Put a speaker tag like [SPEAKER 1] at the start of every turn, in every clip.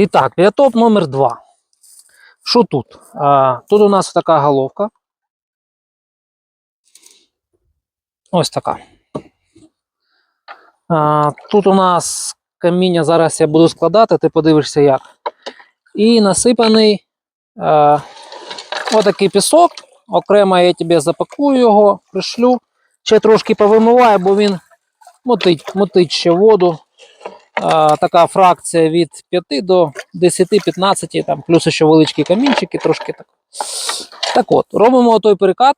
[SPEAKER 1] І так, біотоп номер 2. Що тут? А, тут у нас така головка. Ось така. А, тут у нас каміння, зараз я буду складати, ти подивишся як. І насипаний а, отакий пісок. Окремо я тобі запакую його, пришлю. Ще трошки повимиваю, бо він мотить, мотить ще воду. Така фракція від 5 до 10-15, там, плюс ще величкі камінчики, трошки так. Так от, робимо той перекат,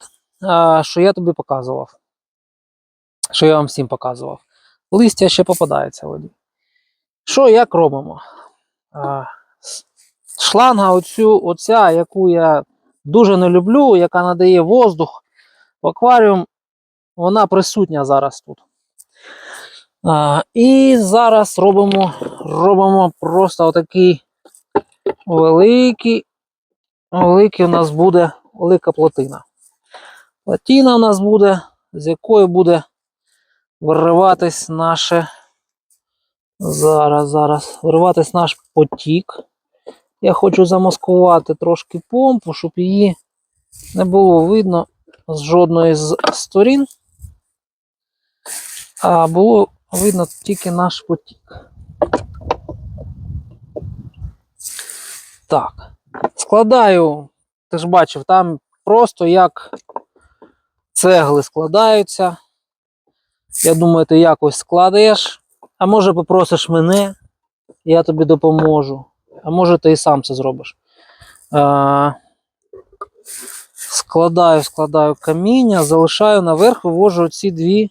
[SPEAKER 1] що я тобі показував. Що я вам всім показував. Листя ще попадається в воді. Що як робимо? Шланга, оцю, оця, яку я дуже не люблю, яка надає воздух в акваріум, вона присутня зараз тут. А, і зараз робимо, робимо просто отакий великий, великий у нас буде велика плотина. Плотина у нас буде, з якої буде вириватись наше. Зараз, зараз, вириватись наш потік. Я хочу замаскувати трошки помпу, щоб її не було видно з жодної з сторін. А було видно тільки наш потік. Так. Складаю, ти ж бачив, там просто як цегли складаються. Я думаю, ти якось складеш. А може попросиш мене, я тобі допоможу. А може ти і сам це зробиш. А, складаю, складаю каміння, залишаю наверх, вивожу ці дві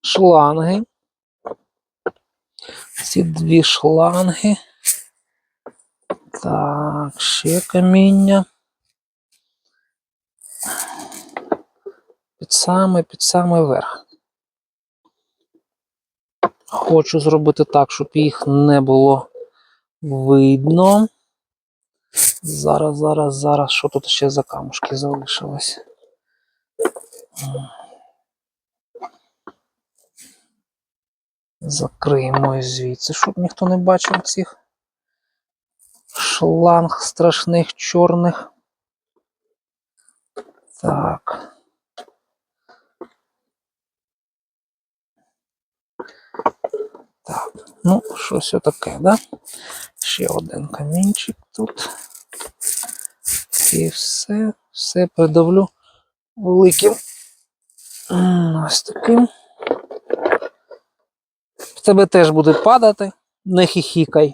[SPEAKER 1] шланги. Ці дві шланги. Так, ще каміння. Під саме, під саме верх. Хочу зробити так, щоб їх не було видно. Зараз, зараз, зараз, що тут ще за камушки залишилось? Закриємо звідси, щоб ніхто не бачив цих шланг страшних чорних. Так. Так, ну, щось таке, да? Ще один камінчик тут. І все, все придавлю великим. Ось таким. Тебе теж буде падати, не хіхікай.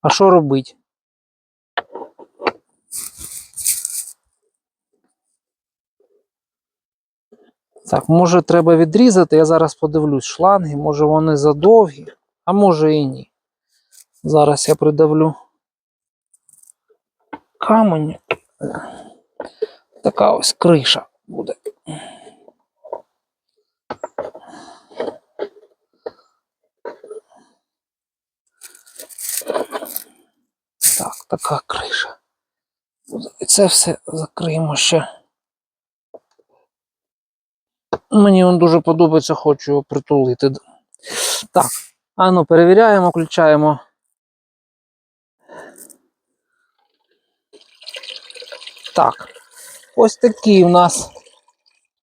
[SPEAKER 1] А що робить? Так, може треба відрізати, я зараз подивлюсь шланги, може вони задовгі, а може і ні. Зараз я придавлю камень. Така ось криша буде. Так, така криша. І це все закриємо ще. Мені він дуже подобається, хочу його притулити. Так, а ну перевіряємо, включаємо. Так, ось такий у нас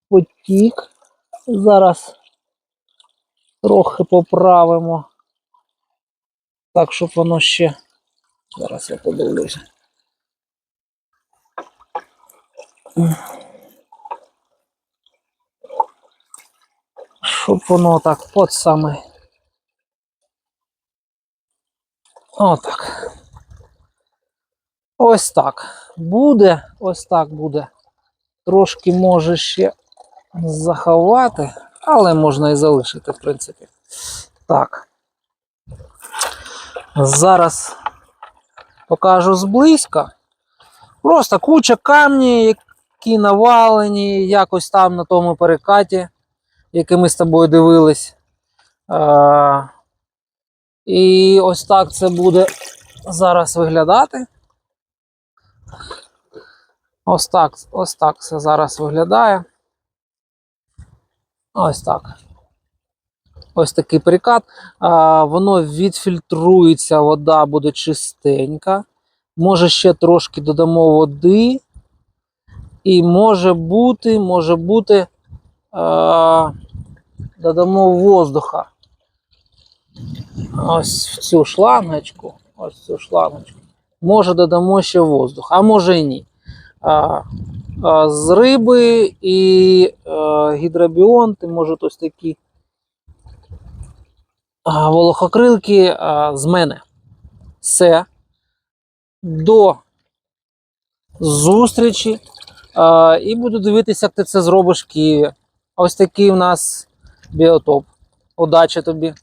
[SPEAKER 1] потік. Зараз трохи поправимо. Так, щоб воно ще. Зараз я подивлюся. Щоб воно так от саме. Отак. Ось так. Буде, ось так буде. Трошки може ще заховати, але можна і залишити, в принципі. Так. Зараз покажу зблизька. Просто куча камні, які навалені якось там на тому перекаті, який ми з тобою дивились. І ось так це буде зараз виглядати. Ось так, ось так це зараз виглядає. Ось так. Ось такий перекат. Воно відфільтрується, вода буде чистенька. Може, ще трошки додамо води. І може бути, може бути, додамо воздуха. Ось в цю шлангочку. Ось в цю шлангочку. Може, додамо ще воздух, а може і ні. А, а, з риби і е, гідробіонти, може, ось такі а, волохокрилки з мене. Все. До зустрічі. І буду дивитися, як ти це зробиш в Києві. Ось такий у нас біотоп. Удачі тобі!